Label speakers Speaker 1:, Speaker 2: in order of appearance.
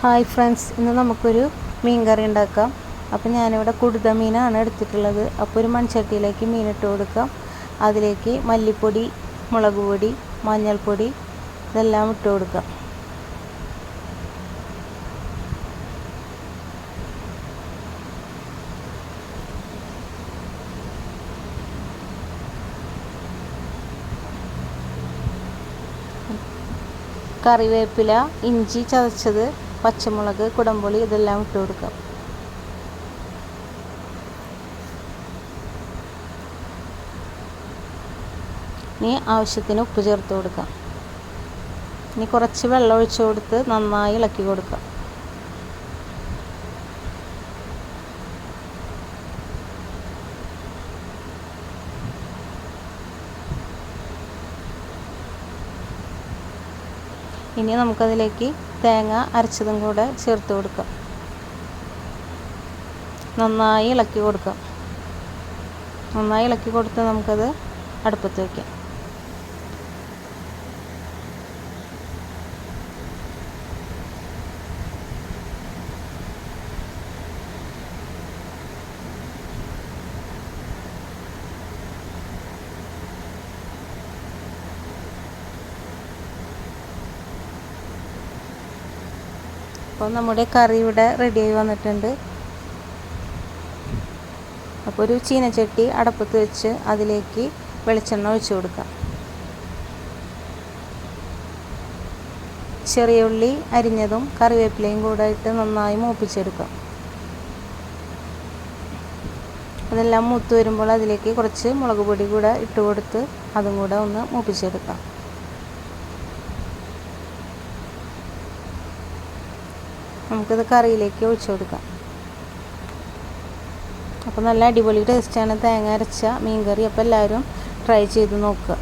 Speaker 1: Hi friends ഇന്ന് നമുക്കൊരു മീൻ കറി ഉണ്ടാക്കാം. അപ്പോൾ ഞാനിവിടെ കുടുത മീനാണ് എടുത്തിട്ടുള്ളത്. അപ്പോൾ ഒരു മൺചട്ടിയിലേക്ക് മീൻ ഇട്ട് കൊടുക്കാം. അതിലേക്ക് മല്ലിപ്പൊടി മുളക് പൊടി മഞ്ഞൾപ്പൊടി ഇതെല്ലാം ഇട്ട് കൊടുക്കാം. കറിവേപ്പില ഇഞ്ചി ചതച്ചത് പച്ചമുളക് കുടംപുളി ഇതെല്ലാം ഇട്ട് കൊടുക്കാം. ഇനി ആവശ്യത്തിന് ഉപ്പ് ചേർത്ത് കൊടുക്കാം. ഇനി കുറച്ച് വെള്ളം ഒഴിച്ചു കൊടുത്ത് നന്നായി ഇളക്കി കൊടുക്കാം. ഇനി നമുക്കതിലേക്ക് തേങ്ങ അരച്ചതും കൂടെ ചേർത്ത് കൊടുക്കുക. നന്നായി ഇളക്കി കൊടുക്കാം നന്നായി ഇളക്കി കൊടുത്ത് നമുക്കത് അടുപ്പത്ത് വയ്ക്കാം അപ്പോൾ നമ്മുടെ കറി ഇവിടെ റെഡിയായി വന്നിട്ടുണ്ട്. അപ്പോൾ ഒരു ചീനച്ചട്ടി അടപ്പത്ത് വെച്ച് അതിലേക്ക് വെളിച്ചെണ്ണ ഒഴിച്ചു കൊടുക്കാം. ചെറിയ ഉള്ളി അരിഞ്ഞതും കറിവേപ്പിലയും കൂടെ ഇട്ട് നന്നായി മൂപ്പിച്ചെടുക്കാം. അതെല്ലാം മൂത്ത് വരുമ്പോൾ അതിലേക്ക് കുറച്ച് മുളക് പൊടി കൂടെ ഇട്ട് കൊടുത്ത് അതും കൂടെ ഒന്ന് മൂപ്പിച്ചെടുക്കാം. നമുക്കിത് കറിയിലേക്ക് ഒഴിച്ചു കൊടുക്കാം. അപ്പോൾ നല്ല അടിപൊളി ടേസ്റ്റാണ് തേങ്ങ അരച്ച മീൻ കറി അപ്പോൾ എല്ലാവരും ട്രൈ ചെയ്ത് നോക്കുക.